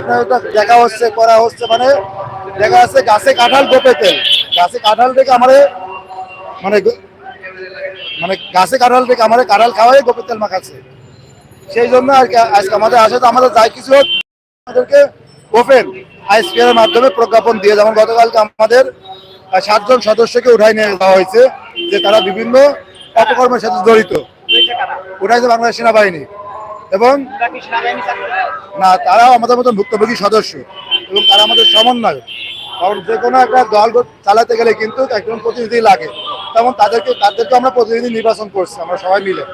আপনার দেখা হচ্ছে, করা হচ্ছে মানে দেখা যাচ্ছে গাছে কাঁঠাল গোপে তেল। গাছে কাঁঠাল থেকে আমারে মানে মানে গাছে কাঁঠাল থেকে আমারে কাঁঠাল খাওয়াই গোপে তেল মাখাচ্ছে। সেই জন্য আর কি, আজকে আমাদের আসে তো আমাদের যাই কিছু হোক, আমাদেরকে ওপেন আইসপিআর মাধ্যমে প্রজ্ঞাপন দিয়ে যেমন গতকালকে আমাদের সাতজন সদস্যকে উঠাই নিয়ে যাওয়া হয়েছে, যে তারা বিভিন্ন অপকর্মের সাথে জড়িত। উঠাইছে বাংলাদেশ সেনাবাহিনী। এবং না তারাও আমাদের মতন ভুক্তভোগী সদস্য এবং তারা আমাদের সমন্বয় কারণ যে কোনো একটা দল চালাতে গেলে কিন্তু একজন প্রতিনিধি লাগে। তেমন তাদেরকে তাদেরকে আমরা প্রতিনিধি নির্বাচন করছি আমরা সবাই মিলে।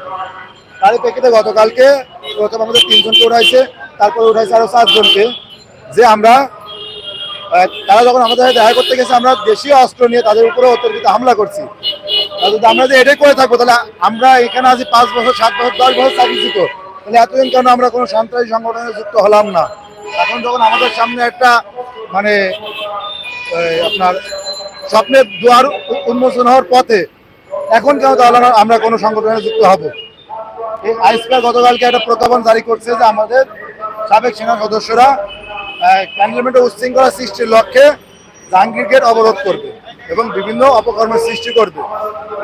তার প্রেক্ষিতে গতকালকে প্রথম আমাদের তিনজনকে উঠাইছে তারপর উঠাইছে আরও চারজনকে। যে আমরা তারা যখন আমাদের দেখা করতে গেছে আমরা দেশীয় অস্ত্র নিয়ে তাদের উপরে অতর্কিত হামলা করছি। যদি আমরা যে এটাই করে থাকব তাহলে আমরা এখানে আজ পাঁচ বছর সাত বছর দশ বছর চাকরিচ্যুত তাহলে এতদিন কেন আমরা কোনো সন্ত্রাসী সংগঠনে যুক্ত হলাম না? এখন যখন আমাদের সামনে একটা মানে আপনার স্বপ্নের দুয়ার উন্মোচন হওয়ার পথে, এখন কেন তাহলে আমরা- কোনো সংগঠনে যুক্ত হব? এই আইসকা গতকালকে একটা প্রজ্ঞাপন জারি করছে যে আমাদের সাবেক সেনা সদস্যরা ক্যান্টনমেন্টে উচ্ছৃঙ্খলা সৃষ্টির লক্ষ্যে জাহাঙ্গীর গেট অবরোধ করবে এবং বিভিন্ন অপকর্মের সৃষ্টি করবে।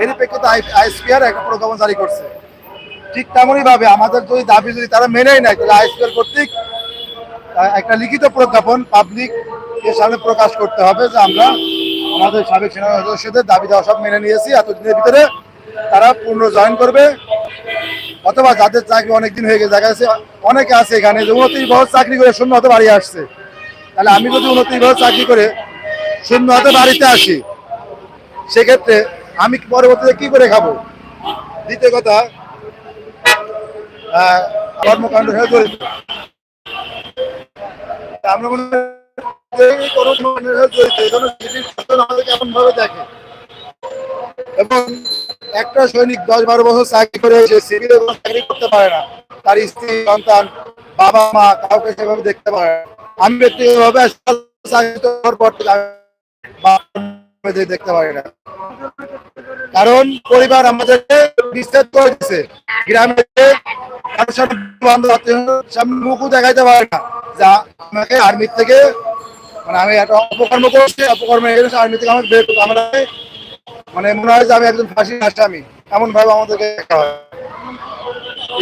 এর প্রেক্ষিতে আইসপিআর একটা প্রজ্ঞাপন জারি করছে। ঠিক তেমনই ভাবে আমাদের যদি দাবি যদি তারা মেনেই নেয়, তাহলে আইসপিআর কর্তৃক একটা লিখিত প্রজ্ঞাপন পাবলিক এর সামনে প্রকাশ করতে হবে যে আমরা আমাদের সাবেক সেনা সদস্যদের দাবি দেওয়া সব মেনে নিয়েছি। এতদিনের ভিতরে তারা পূর্ণ জয়েন করবে। অথবা যাদের চাকরি অনেকদিন হয়ে গেছে, দেখা যাচ্ছে অনেকে আছে এখানে যে উনত্রিশ বছর চাকরি করে শূন্য হতে বাড়ি আসছে। তাহলে আমি যদি উনত্রিশ বছর চাকরি করে শূন্য হতে বাড়িতে আসি, সেক্ষেত্রে আমি পরবর্তীতে কি করে খাব? দ্বিতীয় কথা কর্মকাণ্ড জড়িত। আমরা মনে দেখে। একটা সৈনিক দশ বারো বছর বাবা, মা কাউকে সেভাবে দেখতে পারে না। আমি দেখতে না। কারণ পরিবার আমাদেরকে বিচ্ছেদ করে দিচ্ছে গ্রামে মুখও দেখাইতে যা আমাকে আর্মির থেকে মানে আমি একটা আর্মি থেকে বের মানে মনে হয় যে আমি একজন আমাদেরকে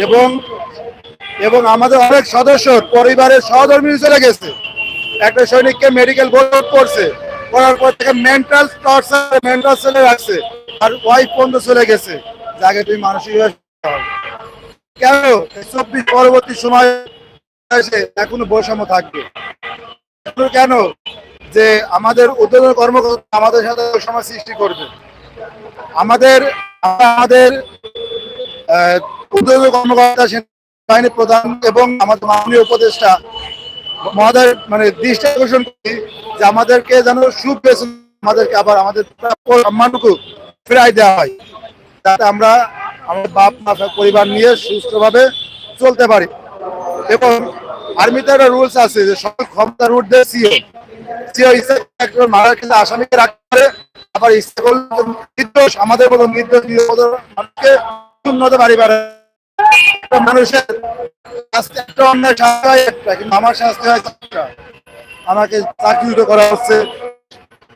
এবং এবং আমাদের অনেক সদস্য পরিবারের সহধর্মী চলে গেছে। একটা সৈনিককে মেডিকেল বোর্ড করছে। করার পর থেকে মেন্টাল টর্চার মেন্টাল চলে রাখছে। আর ওয়াইফ পর্যন্ত চলে গেছে। যাকে তুমি মানসিক কেন? চব্বিশ পরবর্তী সময় এখনও বৈষম্য থাকবে। কেন? যে আমাদের উদ্যোগের কর্মকর্তা আমাদের সাথে সময় সৃষ্টি করবে। আমাদের আমাদের উদ্যোগের কর্মকর্তা সেনাবাহিনী প্রধান এবং আমাদের মাননীয় উপদেষ্টা মহোদয় মানে দৃষ্টি আকর্ষণ করি যে আমাদেরকে যেন সুবেশ আমাদেরকে আবার আমাদের সম্মানটুকু ফেরাই দেওয়া হয়। যাতে আমরা আমাদের বাপ, মা পরিবার নিয়ে সুস্থভাবে চলতে পারি। এবং আর্মিতে একটা রুলস আছে যে সকল ক্ষমতা রুট দেয় সিও সিও ইচ্ছা একজন মারার ক্ষেত্রে আসামিকে রাখতে পারে। আবার ইচ্ছা করলে নির্দোষ, আমাদের মতো নির্দোষ মানুষকে উন্নত বাড়ি পারে মানুষের শাস্তি একটা অন্যায় শাস্তি হয় একটা, কিন্তু আমার শাস্তি হয়। আমাকে চাকরিচ্যুত করা হচ্ছে।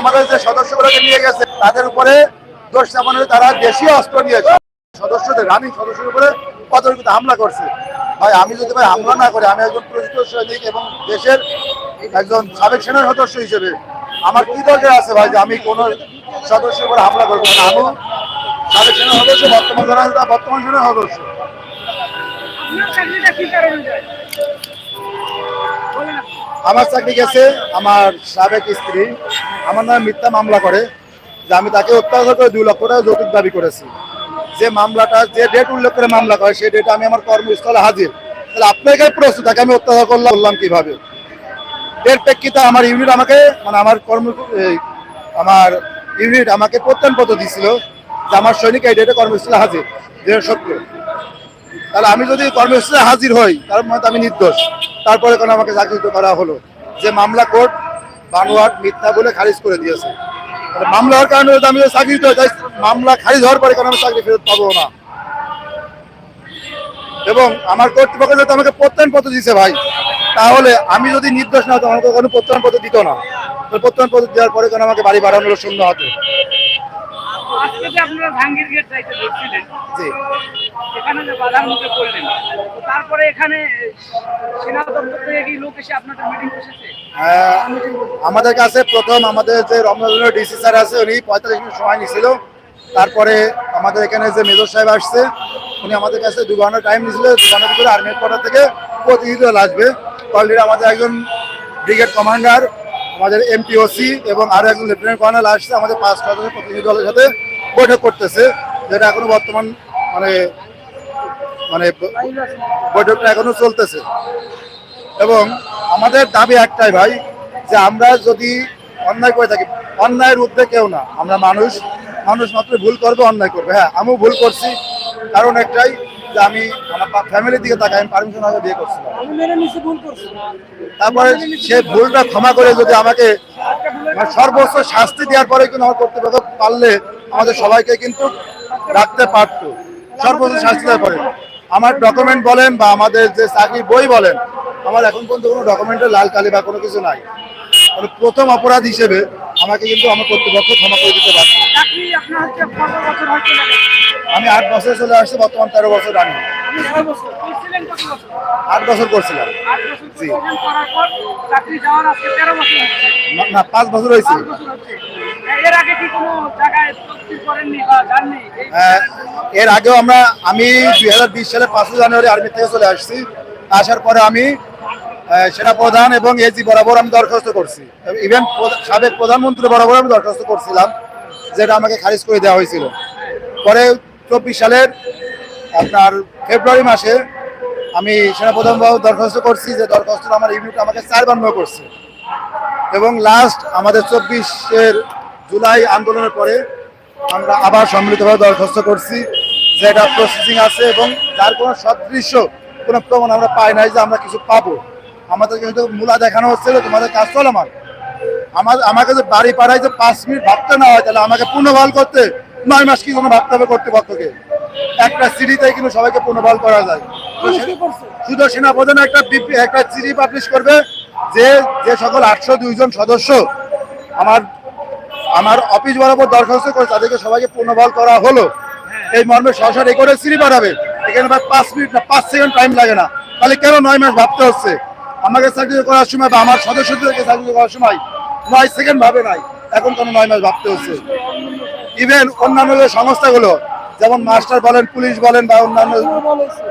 আমাদের যে সদস্যগুলোকে নিয়ে গেছে তাদের উপরে দোষ চাপানো তারা দেশীয় অস্ত্র নিয়েছে সদস্যদের রানিং সদস্যের উপরে অতর্কিত হামলা করছে ভাই আমি যদি ভাই হামলা না করি, আমি একজন প্রকৃত সৈনিক এবং দেশের একজন সাবেক সেনা সদস্য হিসেবে আমার কি দরকার আছে ভাই যে আমি কোন সদস্যের উপরে হামলা করব? না আমি সাবেক সেনা সদস্য বর্তমান যারা বর্তমান সেনা সদস্য। আমার চাকরি গেছে আমার সাবেক স্ত্রী আমার নামে মিথ্যা মামলা করে যে আমি তাকে অত্যাচার করে দুই লক্ষ টাকা যৌতুক দাবি করেছি। যে মামলাটা যে ডেট উল্লেখ করে মামলা করে সেই ডেটে আমি আমার কর্মস্থলে হাজির। তাহলে আপনাকে প্রশ্ন তাকে আমি অত্যাচার করলাম বললাম কীভাবে? এর প্রেক্ষিতে আমার ইউনিট আমাকে মানে আমার কর্ম আমার ইউনিট আমাকে প্রত্যয়নপত্র দিছিল যে আমার সৈনিক এই ডেটে কর্মস্থলে হাজির, যে সত্য। তাহলে আমি যদি কর্মস্থলে হাজির হই, তার মধ্যে আমি নির্দোষ। তারপরে কেন আমাকে চাকরিত করা হলো যে মামলা কোর্ট বানোয়াট মিথ্যা বলে খারিজ করে দিয়েছে। মামলা হওয়ার কারণে আমি চাকরিত হই তাই মামলা খারিজ হওয়ার পরে কেন আমি চাকরি ফেরত পাবো না। এবং আমার কর্তৃপক্ষ আমাকে প্রত্যয়নপত্র দিয়েছে ভাই তাহলে আমি যদি নির্দোষ না হতো আমাকে কোনো প্রত্যয়নপত্র দিত না। প্রত্যয়নপত্র দেওয়ার পরে কেন আমাকে বাড়ি বাড়ানোর শূন্য হতো? আজকে যে আপনারা ভাঙ্গির গেট চাইতে ধরছিলেন জি। এখানে যে বাধার মুখে পড়লেন তো তারপরে এখানে সেনা দপ্তর থেকে কি লোক এসে আপনাদের মিটিং বসেছে? আহ, আমাদের কাছে প্রথম আমাদের যে রমজানের ডিসি স্যার আছে উনি পঁয়তাল্লিশ মিনিট সময় নিয়েছিল তারপরে আমাদের এখানে যে মেজর সাহেব আসছে উনি আমাদের কাছে দু ঘণ্টা টাইম নিয়েছিল দু ঘণ্টার ভিতরে কোয়ার্টার থেকে প্রতিনিধি দল আসবে। অলরেডি আমাদের একজন ব্রিগেড কমান্ডার, আমাদের এমপিওসি এবং আরও একজন লেফটেন্যান্ট কর্নেল আসছে, আমাদের পাঁচ ছজনের প্রতিনিধি দলের সাথে বৈঠক করতেছে, যেটা এখনও বর্তমান মানে মানে বৈঠকটা এখনও চলতেছে। এবং আমাদের দাবি একটাই ভাই, যে আমরা যদি অন্যায় করে থাকি, অন্যায়ের ঊর্ধ্বে কেউ না, আমরা মানুষ মানুষ মাত্র ভুল করবে, অন্যায় করবে। হ্যাঁ আমিও ভুল করছি, কারণ একটাই যে আমি আমার ফ্যামিলির দিকে তাকাই আমি পারমিশন আগে বিয়ে করছিলাম তারপরে সে ভুলটা ক্ষমা করে যদি আমাকে মানে সর্বোচ্চ শাস্তি দেওয়ার পরে কিন্তু আমার কর্তৃপক্ষ পারলে আমাদের সবাইকে কিন্তু রাখতে পারতো। সর্বোচ্চ শাস্তি দেওয়ার পরে। আমার ডকুমেন্ট বলেন বা আমাদের যে চাকরি বই বলেন আমার এখন পর্যন্ত কোনো ডকুমেন্টে লাল কালি বা কোনো কিছু নাই। প্রথম অপরাধ হিসেবে আমাকে কিন্তু আমার কর্তৃপক্ষ ক্ষমা করে দিতে হয়েছে আমি আট বছর চলে আসছি বর্তমান তেরো বছর রানি। আট বছর করছিলাম। জি। না- পাঁচ বছর হয়েছে। এর আহ, এর আগেও আমরা আমি দুই হাজার বিশ সালে পাঁচই জানুয়ারি আর্মি থেকে চলে আসছি। আসার পরে আমি আহ, সেনাপ্রধান এবং এজি বরাবর আমি দরখাস্ত করছি। ইভেন সাবেক প্রধানমন্ত্রী বরাবর আমি দরখাস্ত করছিলাম যেটা আমাকে খারিজ করে দেওয়া হয়েছিল। পরে চব্বিশ সালের আপনার ফেব্রুয়ারি মাসে আমি সেনাপ্রধান বাবু দরখাস্ত করছি যে দরখাস্ত আমার ইউনিট আমাকে চারবার মেয় করছে। এবং লাস্ট আমাদের চব্বিশের জুলাই আন্দোলনের পরে আমরা আবার সম্মিলিতভাবে দরখাস্ত করছি যে এটা প্রসেসিং আছে এবং যার কোনো সদৃশ্য কোনো প্রমাণ আমরা পাই নাই যে আমরা কিছু পাবো। আমাদের কিন্তু মূলা দেখানো হচ্ছিল তোমাদের কাজ চলমান আমার। আমার আমাকে যে বাড়ি পাড়ায় যে পাঁচ মিনিট ভাবতে না হয় তাহলে আমাকে পুনর্বল করতে নয় মাস কি কোনো ভাবতে হবে কর্তৃপক্ষকে। একটা সিডিতে কিন্তু সবাইকে পুনর্বল করা যায়। শুধু সেনাপ্রধান একটা একটা চিঠি পাবলিশ করবে যে যে সকল আটশো দুইজন সদস্য আমার আমার অফিস বরাবর দরখাস্ত করে তাদেরকে সবাইকে পুনর্বল করা হলো। এই মর্মে সরকার রেকর্ডে চিঠি পাঠাবে। এখানে ভাই পাঁচ মিনিট না পাঁচ সেকেন্ড টাইম লাগে না। তাহলে কেন নয় মাস ভাবতে হচ্ছে? আমাকে চাকরি করার সময় বা আমার সদস্যদেরকে চাকরি করার সময় নয় সেকেন্ড ভাবে নাই। এখন কোনো নয় মাস ভাবতে হচ্ছে। ইভেন অন্যান্য যে সংস্থাগুলো, যেমন মাস্টার বলেন, পুলিশ বলেন বা অন্যান্য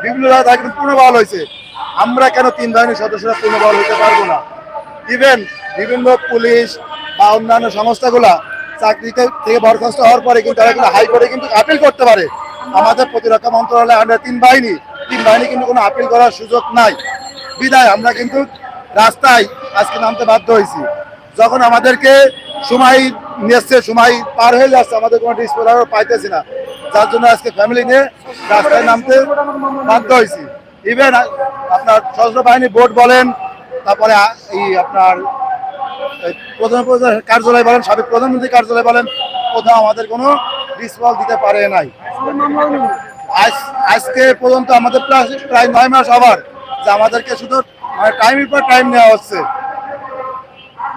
বিভিন্ন জায়গায় কিন্তু পুনর্বহাল হয়েছে। আমরা কেন তিন বাহিনীর সদস্যরা পুনর্বহাল হতে পারব না? ইভেন বিভিন্ন পুলিশ বা অন্যান্য সংস্থাগুলা চাকরিতে থেকে বরখাস্ত হওয়ার পরে কিন্তু তারা কিন্তু হাইকোর্টে কিন্তু আপিল করতে পারে। আমাদের প্রতিরক্ষা মন্ত্রণালয় আন্ডার তিন বাহিনী তিন বাহিনী কিন্তু কোনো আপিল করার সুযোগ নাই। বিদায়। আমরা কিন্তু রাস্তায় আজকে নামতে বাধ্য হয়েছি। যখন আমাদেরকে সময় নিয়েছে সময় পার হয়ে যাচ্ছে, আমাদের কোনো ডিসপোজার পাইতেছি না। যার জন্য আজকে ফ্যামিলি নিয়ে রাস্তায় নামতে বাধ্য হয়েছি। ইভেন আপনার সশস্ত্র বাহিনী বোর্ড বলেন, তারপরে এই আপনার প্রধান কার্যালয় বলেন, সাবেক প্রধানমন্ত্রী কার্যালয় বলেন, কোথাও আমাদের কোনো রিসপল দিতে পারে নাই। আজ আজকে পর্যন্ত আমাদের প্রায় নয় মাস আবার যে আমাদেরকে শুধু মানে টাইমের পর টাইম নেওয়া হচ্ছে।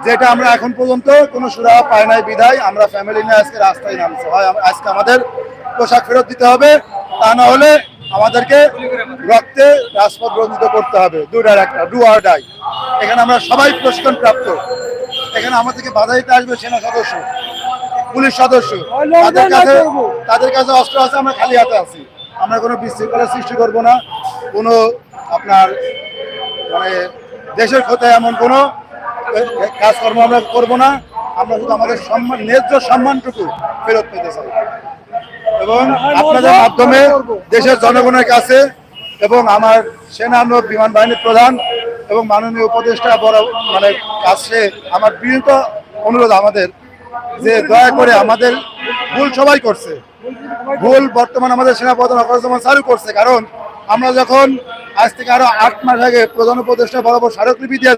যেটা আমরা এখন পর্যন্ত কোনো সুরাহা পাই নাই, বিধায় আমরা ফ্যামিলি নিয়ে আজকে রাস্তায় নামছি। হয় আজকে আমাদের পোশাক ফেরত দিতে হবে, তা না হলে আমাদেরকে রক্তে রাজপথ রঞ্জিত করতে হবে। দুটার একটা ডু আর ডাই এখানে আমরা সবাই প্রশিক্ষণ প্রাপ্ত। এখানে আমাদেরকে বাধা দিতে আসবে সেনা সদস্য, পুলিশ সদস্য। তাদের কাছে তাদের কাছে অস্ত্র আছে, আমরা খালি হাতে আছি। আমরা কোনো বিশৃঙ্খলা সৃষ্টি করব না, কোনো আপনার মানে দেশের ক্ষতি এমন কোনো কাজকর্ম আমরা করব না। আমরা শুধু আমাদের সম্মান, ন্যায্য সম্মানটুকু ফেরত পেতে চাই। এবং আপনাদের মাধ্যমে দেশের জনগণের কাছে এবং আমার সেনা বিমান বাহিনীর প্রধান এবং মাননীয় উপদেষ্টা বড় মানে কাছে আমার বিনীত অনুরোধ আমাদের যে দয়া করে আমাদের ভুল সবাই করছে। ভুল বর্তমান আমাদের সেনাপ্রধান অকরুজ্জামান চালু করছে, কারণ আমরা যখন আজ থেকে আরও আট মাস আগে প্রধান উপদেষ্টা বরাবর স্মারকলিপি দিয়ে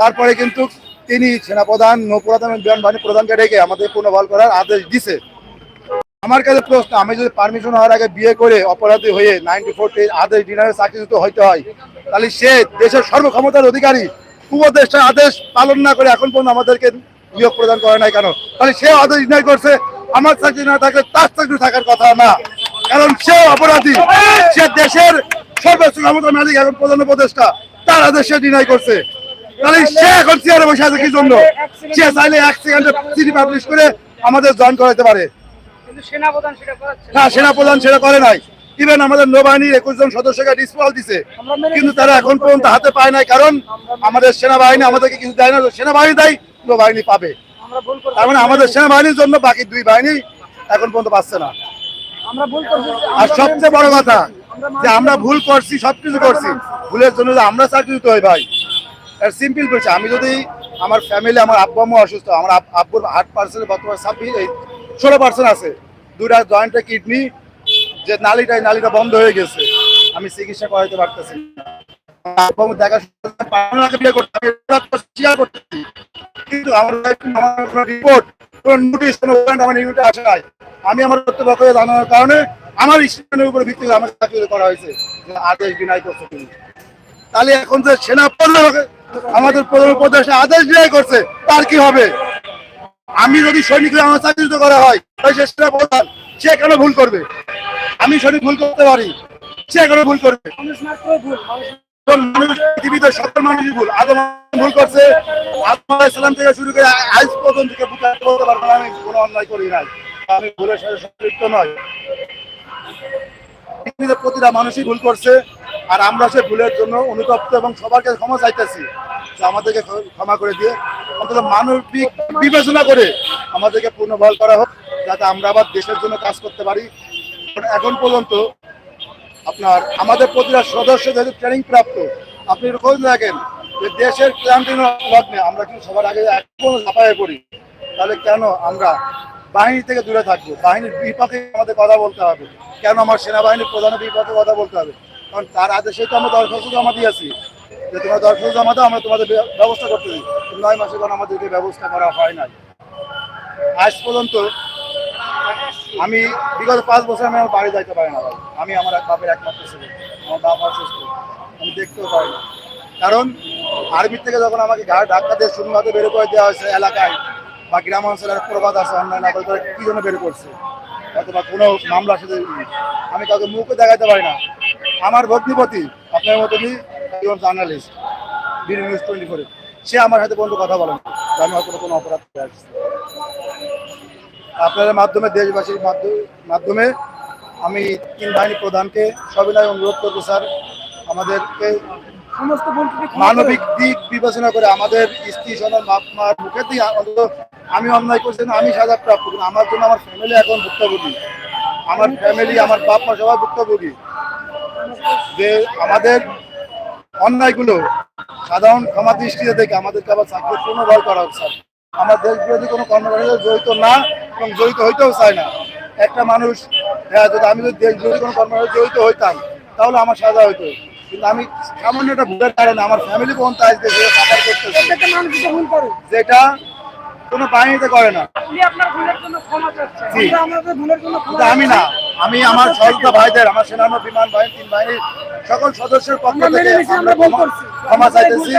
তারপরে কিন্তু তিনি সেনাপ্রধান নৌপ্রধান বিমান বাহিনী প্রধানকে ডেকে আমাদের পুনর্বহাল করার আদেশ দিছে। আমার কাছে প্রশ্ন, আমি যদি পারমিশন হওয়ার আগে বিয়ে করে অপরাধী হয়ে নাইনটি ফোরটি আদেশ ডিনারে চাকরিচ্যুত হইতে হয়, তাহলে সে দেশের সর্বক্ষমতার অধিকারী, উপদেষ্টার আদেশ পালন না করে এখন পর্যন্ত আমাদেরকে নিয়োগ প্রদান করে নাই কেন? তাহলে সে আদেশ ডিনাই করছে, আমার চাকরি না থাকলে তার চাকরি থাকার কথা না। কারণ সে অপরাধী সে দেশের সর্বোচ্চ ক্ষমতার মালিক এখন প্রধান উপদেষ্টা তার আদেশ সে ডিনাই করছে। তাহলে সে এখন চেয়ারে বসে আছে কি জন্য? সে চাইলে এক সেকেন্ডে চিঠি পাবলিশ করে আমাদের জয়েন করাতে পারে। কিন্তু সেনাপ্রধান সেটা করাচ্ছে। না সেনা প্রধান সেটা করে নাই। ইভেন আমাদের নৌবাহিনীর একুশ জন সদস্যকে ডিসপাল দিছে। কিন্তু তারা এখন পর্যন্ত হাতে পায় নাই কারণ আমাদের সেনাবাহিনী আমাদেরকে কিছু দেয় না। সেনাবাহিনী দেয় নৌবাহিনী পাবে। তার মানে আমাদের সেনাবাহিনীর জন্য বাকি দুই বাহিনী এখন পর্যন্ত পাচ্ছে না। আর সবচেয়ে বড় কথা যে আমরা ভুল করছি সবকিছু করছি। ভুলের জন্য আমরা চাকরিত হই ভাই। সিম্পল বলছি আমি যদি আমার ফ্যামিলি আমার আব্বু আম্মু অসুস্থ আমার আব- আব্বুর হার্ট পার্সেন্ট বর্তমানে ছাব্বিশ এই ষোলো পার্সেন্ট আছে। দুইটা জয়েন্টে কিডনি যে নালিটা নালিটা বন্ধ হয়ে গেছে। আমি চিকিৎসা করাইতে পারতেছি। আব্বু আম্মু দেখা করতে আমি এটা তো স্বীকার করতেছি। কিন্তু আমার রিপোর্ট আমি আমার জানানোর কারণে আমার উপরে ভিত্তি করে আমার চাকরি করা হয়েছে। আদেশ করছে তাহলে এখন যে আমাদের প্রধান উপদেষ্টা আদেশ বিনয় করছে, তার কি হবে? আমি যদি সৈনিক হয়ে আমার চাকরিত করা হয় সে সেনা প্রধান, সে কেন ভুল করবে? আমি সৈনিক ভুল করতে পারি। সে কেন ভুল করবে? প্রতিটা মানুষই ভুল করছে। আর আমরা সে ভুলের জন্য অনুতপ্ত এবং সবার কাছে ক্ষমা চাইতেছি। যে আমাদেরকে ক্ষমা করে দিয়ে অন্তত মানবিক বিবেচনা করে আমাদেরকে পুনর্বহাল করা হোক, যাতে আমরা আবার দেশের জন্য কাজ করতে পারি। এখন পর্যন্ত আপনার, আমাদের প্রতিটা সদস্য যেহেতু ট্রেনিং প্রাপ্ত, আপনি খোঁজ রাখেন যে দেশের ক্লান্তি লগ্নে আমরা কিন্তু সবার আগে ঝাঁপায়ে পড়ি। তাহলে কেন আমরা বাহিনী থেকে দূরে থাকব? বাহিনীর বিপক্ষে আমাদের কথা বলতে হবে। কেন আমার সেনাবাহিনীর প্রধানের বিপক্ষে কথা বলতে হবে? কারণ তার আদেশে তো আমরা দরখাস্ত জমা দিয়েছি। যে তোমরা দরখাস্ত জমা দাও, আমরা তোমাদের ব্যবস্থা করতে দিই। নয় মাসে কোনো আমাদেরকে ব্যবস্থা করা হয় নাই। আজ পর্যন্ত আমি বিগত পাঁচ বছর আমি আমার বাড়ি যাইতে পারি না আমি আমার এক বাপের একমাত্র ছেলে। আমার বাপ অসুস্থ। আমি দেখতেও পাই না। কারণ আর্মির থেকে যখন আমাকে ঘাড় ধাক্কা দিয়ে শূন্যতে বের করে দেওয়া হয়েছে এলাকায় বা গ্রাম অঞ্চলের প্রবাদ আছে, অন্যায় না করে কি জন্য বের করছে? অথবা কোনো মামলা সাথে আমি কাউকে মুখও দেখাতে পারি না। আমার ভগ্নিপতি, আপনার মতনই একজন জার্নালিস্ট বিডি নিউজ টোয়েন্টি ফোরে সে আমার সাথে পর্যন্ত কথা বলেন আমি হয়তো কোনো অপরাধ করে আসছি। আপনাদের মাধ্যমে, দেশবাসীর মাধ্যমে আমি তিন বাহিনী প্রধানকে সবিনয় অনুরোধ করব স্যার। আমাদেরকে সমস্ত। মানবিক দিক বিবেচনা করে আমাদের স্ত্রী সন্তান বাপ মার মুখে দিয়ে অন্তত আমি অন্যায় করছি না আমি সাজা প্রাপ্ত আমার জন্য আমার ফ্যামিলি এখন ভুক্তভোগী। আমার ফ্যামিলি আমার বাপ মা সবাই ভুক্তভোগী। যে আমাদের অন্যায়গুলো সাধারণ ক্ষমা দৃষ্টিতে দেখে আমাদেরকে আবার চাকরি পুনর্বহাল করা হোক স্যার। আমার দেশ বিরোধী কোনো কর্মকাণ্ডে জড়িত না এবং জড়িত হইতেও চায় না। একটা মানুষ হ্যাঁ যদি আমি যদি দেশ বিরোধী কোনো কর্মকাণ্ডে জড়িত হইতাম তাহলে আমার সাজা হইতো। কিন্তু আমি সামান্য একটা ভুলের কারণে আমার ফ্যামিলি পর্যন্ত আজকে যে সাফার করতেছে। যেটা কোনো বাহিনীতে করে না। আমি না আমি আমার সহযোগিতা ভাইদের আমার সেনানো বিমান বাহিনী তিন বাহিনীর সকল সদস্যের পক্ষ থেকে ক্ষমা- চাইতেছি।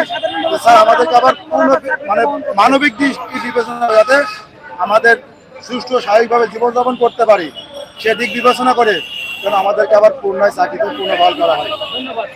স্যার আমাদেরকে আবার পূর্ণ মানে মানবিক দৃষ্টি বিবেচনা যাতে আমাদের সুষ্ঠু স্বাভাবিকভাবে জীবনযাপন করতে পারি সেদিক বিবেচনা করে যেন আমাদেরকে আবার পূর্ণায় চাকরিতে পুনর্বহাল করা হয়। ধন্যবাদ।